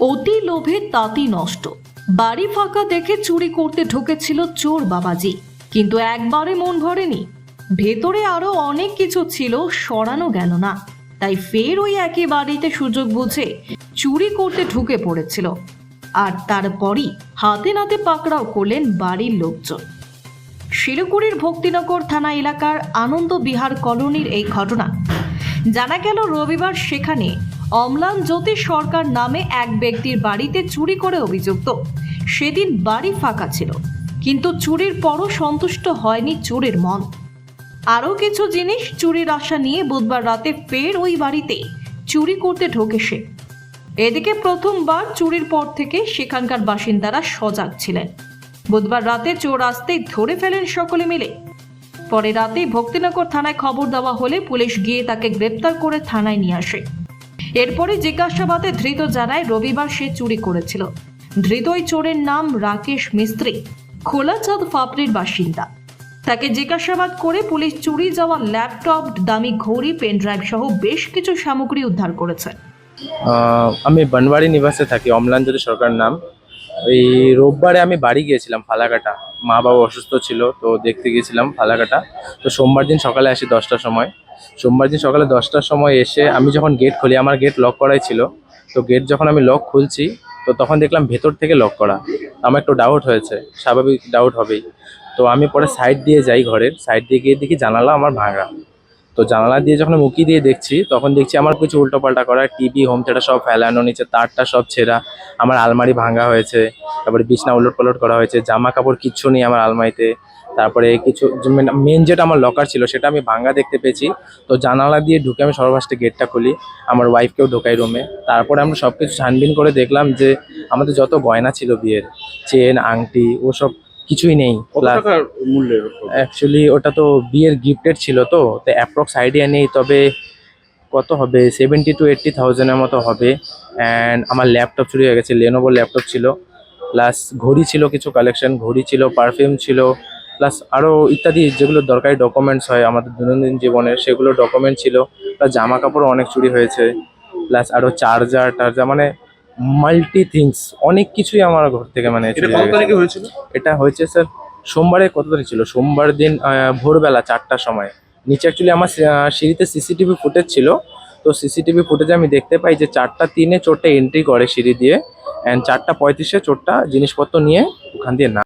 অতি লোভে তাঁতি নষ্ট। বাড়ি ফাঁকা দেখে চুরি করতে ঢুকেছিল চোর বাবাজি। কিন্তু একবারে মন ভরেনি। ভেতরে আরও অনেক কিছু ছিল, সরানো গেল না। তাই ফের ওই একই বাড়িতে সুযোগ বুঝে চুরি করতে ঢুকে পড়েছিল। আর তারপরই হাতে নাতে পাকড়াও করলেন বাড়ির লোকজন। শিলিগুড়ির ভক্তিনগর থানা এলাকার আনন্দ বিহার কলোনির এই ঘটনা। জানা গেল রবিবার সেখানে অম্লান জ্যোতি সরকার নামে এক ব্যক্তির বাড়িতে চুরি করে অভিযুক্ত। সেদিন বাড়ি ফাঁকা ছিল, কিন্তু চুরির পরও সন্তুষ্ট হয়নি চোরের মন। আরও কিছু জিনিস চুরির আশা নিয়ে বুধবার রাতে ফের ওই বাড়িতে চুরি করতে ঢোকে সে। এদিকে প্রথমবার চুরির পর থেকে সেখানকার বাসিন্দারা সজাগ ছিলেন। বুধবার রাতে চোর আসতেই ধরে ফেলেন সকলে মিলে। পরে রাতেই ভক্তিনগর থানায় খবর দেওয়া হলে পুলিশ গিয়ে তাকে গ্রেপ্তার করে থানায় নিয়ে আসে। এরপরে জিজ্ঞাসাবাদে ধৃত জানায় রবিবার সে চুরি করেছিল। ধৃত ওই চোরের নাম রাকেশ মিস্ত্রি, খোলাচাঁদ ফাপড়ির বাসিন্দা। তাকে জিজ্ঞাসাবাদ করে পুলিশ চুরি যাওয়া ল্যাপটপ, দামি ঘড়ি পেনড্রাইভ সহ বেশ কিছু সামগ্রী উদ্ধার করেছে। আমি বনবাড়ি নিবাসে থাকি, অম্লাঞ্জলি সরকার নাম। এই রোববারে আমি বাড়ি গিয়েছিলাম, ফালাকাটা। মা বাবা অসুস্থ ছিল, তো দেখতে গিয়েছিলাম ফালাকাটা। তো সোমবার দিন সকালে আসি দশটার সময়। সোমবার দিন সকালে দশটার সময় এসে আমি যখন গেট খুলি, আমার গেট লক করাই ছিল। তো গেট যখন আমি লক খুলছি, তো তখন দেখলাম ভেতর থেকে লক করা। আমার একটু ডাউট হয়েছে, স্বাভাবিক ডাউট হবেই। তো আমি পরে সাইড দিয়ে যাই ঘরের সাইড দিয়ে গিয়ে দেখি জানালা আমার ভাঙা। তো জানালা দিয়ে যখন মুখি দিয়ে দেখছি, তখন দেখছি আমার কিছু উল্টোপাল্টা করা টিভি হোম থিয়েটার সব ফেলানো, নিচে তারটা সব ছেঁড়া, আমার আলমারি ভাঙা হয়েছে, তারপরে বিছনা উলট পালট করা হয়েছে, জামা কাপড় কিচ্ছু নেই আমার আলমারিতে, তারপরে কিছু মেন যেটা আমার লকার ছিল, সেটা আমি ভাঙা দেখতে পেয়েছি, তো জানালা দিয়ে ঢুকে আমি সর্বফার্স্টে গেটটা খুলি, আমার ওয়াইফকেও ঢোকাই রুমে তারপরে আমরা সব কিছু ছানবিন করে দেখলাম যে, আমাদের যত গয়না ছিল বিয়ের চেন আংটি, ওসব কিছুই নেই। অ্যাকচুয়ালি ওটা তো বিয়ের গিফটেড ছিল তো তো অ্যাপ্রক্স আইডিয়া নেই তবে কত হবে? সেভেন্টি টু এইট্টি থাউজেন্ডের মতো হবে। অ্যান্ড আমার ল্যাপটপ চুরি হয়ে গেছে লেনোভো ল্যাপটপ ছিল। প্লাস ঘড়ি ছিল কিছু কালেকশন ঘড়ি ছিল পারফিউম ছিল। প্লাস আরও ইত্যাদি যেগুলো দরকারি ডকুমেন্টস হয় আমাদের দৈনন্দিন জীবনের সেগুলো ডকুমেন্ট ছিল। প্লাস জামা কাপড়ও অনেক চুরি হয়েছে। প্লাস আরও চার্জার টার্জার মানে মাল্টি থিংস অনেক কিছুই আমার ঘর থেকে মানে হয়ে হয়েছিল? এটা হয়েছে স্যার সোমবারে কত তারিখ ছিল? সোমবার দিন ভোরবেলা চারটার সময়। নিচে অ্যাকচুয়ালি আমার সিঁড়িতে সিসিটিভি ফুটেজ ছিল। তো সিসিটিভি ফুটেজে আমি দেখতে পাই যে চারটা তিনে চোরটা এন্ট্রি করে সিঁড়ি দিয়ে অ্যান্ড চারটা পঁয়ত্রিশে চোরটা জিনিসপত্র নিয়ে ওখান দিয়ে না